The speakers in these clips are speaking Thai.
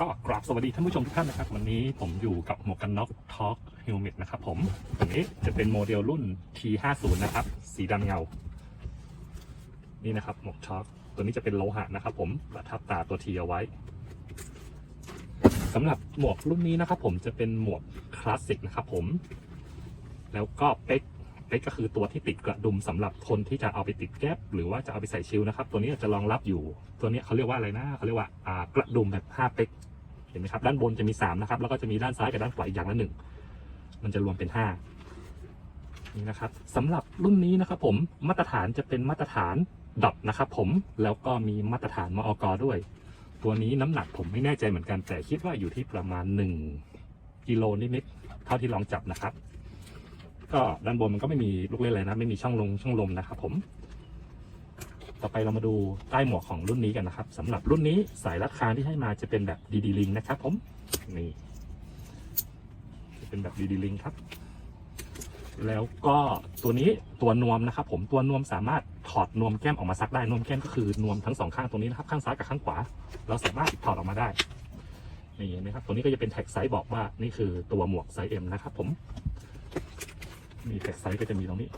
ก็กราบสวัสดีท่านผู้ชมทุกท่านนะครับ วันนี้ผมอยู่กับหมวกกันน็อกทอ l กฮลเมตนะครับผมตัวนี้จะเป็นโมเดลรุ่น T50 นะครับ สีดำเงา นี่นะครับหมวกช็อคตัวนี้จะเป็นโลหะนะครับ ผมประทับตาตัว T เอาไว้สำหรับหมวกรุ่นนี้นะครับ ผมจะเป็นหมวกคลาสสิกนะครับผม แล้วก็เป๊กเป๊กก็คือตัวที่ติดกระดุมสำหรับคนที่จะเอาไปติดแก๊ปหรือว่าจะเอาไปใส่ชิลนะครับ ตัวนี้จะรองรับอยู่ ตัวนี้เขาเรียกว่าอะไรนะเขาเรียกว่าอ่ากระดุมแบบ5เป๊ก เห็นไหมครับด้านบนจะมี3นะครับ แล้วก็จะมีด้านซ้ายกับด้านขวาอีกอย่างละหนึ่งมันจะรวมเป็น5นี่นะครับสำหรับรุ่นนี้นะครับ ผมมาตรฐานจะเป็นมาตรฐานดอทนะครับ ผมแล้วก็มีมาตรฐานมอกด้วย ตัวนี้น้ำหนักผมไม่แน่ใจเหมือนกัน แต่คิดว่าอยู่ที่ประมาณ1กิโลนิดๆเท่าที่ลองจับนะครับ ก็ด้านบนมันก็ไม่มีลูกเล่นอะไรนะ ไม่มีช่องลงช่องลมนะครับ ผม ต่อไปเรามาดูใต้หมวกของรุ่นนี้กันนะครับสำหรับรุ่นนี้สายรัดคางที่ให้มาจะเป็นแบบดีดีลิงนะครับ ผมนี่จะเป็นแบบดีดีลิงครับ แล้วก็ตัวนี้ตัวนวมนะครับ ผมตัวนวมสามารถถอดนวมแก้มออกมาซักได้นวมแก้มก็คือนวมทั้งสองข้างตรงนี้นะครับ ข้างซ้ายกับข้างขวา เราสามารถถอดออกมาได้นี่เห็นไหมครับตัวนี้ก็จะเป็นแท็กไซส์บอกว่านี่คือตัวหมวกไซส์ M นะครับ ผมมีแท็กไซส์ก็จะมีตรงนี้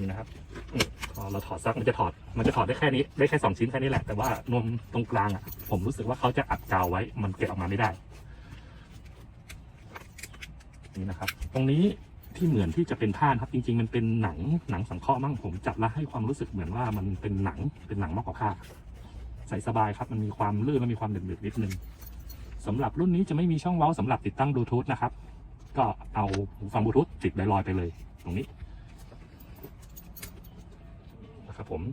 นี่นะครับพอเราถอดซักมันจะถอด มันจะถอดได้แค่นี้ ได้แค่สองชิ้นแค่นี้แหละ แต่ว่านมตรงกลางอะ ผมรู้สึกว่าเขาจะอัดกาวไว้ มันเก็บออกมาไม่ได้ นี่นะครับ ตรงนี้ที่เหมือนที่จะเป็นผ้านครับ จริง ๆ มันเป็นหนังหนังสังเคราะห์มั่งผมจับแล้วให้ความรู้สึกเหมือนว่ามันเป็นหนังเป็นหนังมากกว่าผ้า ใส่สบายครับ มันมีความลื่นและมีความเดือดๆนิดนึงสำหรับรุ่นนี้จะไม่มีช่องเว้าสำหรับติดตั้งบลูทูธนะครับ ก็เอาหูฟังบลูทูธติดลอยๆไปเลย ตรงนี้นะ ครับผม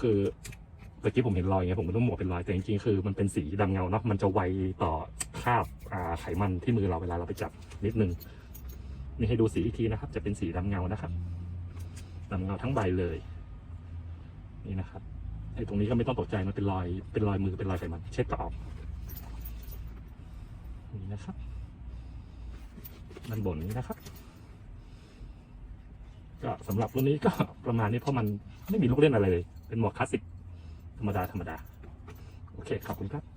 คือตะกี้ผมเห็นรอยไงผมก็ต้องหมวกเป็นรอยแต่จริงๆคือมันเป็นสีดำเงาเนาะมันจะไวต่อคราบไขมันที่มือเราเวลาเราไปจับนิดนึงนี่ให้ดูสีอีกทีนะครับ จะเป็นสีดำเงานะครับดำเงาทั้งใบเลย นี่นะครับไอ้ตรงนี้ก็ไม่ต้องตกใจมันเป็นรอยเป็นรอยมือเป็นรอยไขมัน เช็ดก็ออกนี่นะครับด้านบนนี้นะครับ ก็สำหรับรุ่นนี้ก็ประมาณนี้เพราะมันไม่มีลูกเล่นอะไรเลย เป็นหมวกคลาสสิกธรรมดาธรรมดา โอเคขอบคุณครับ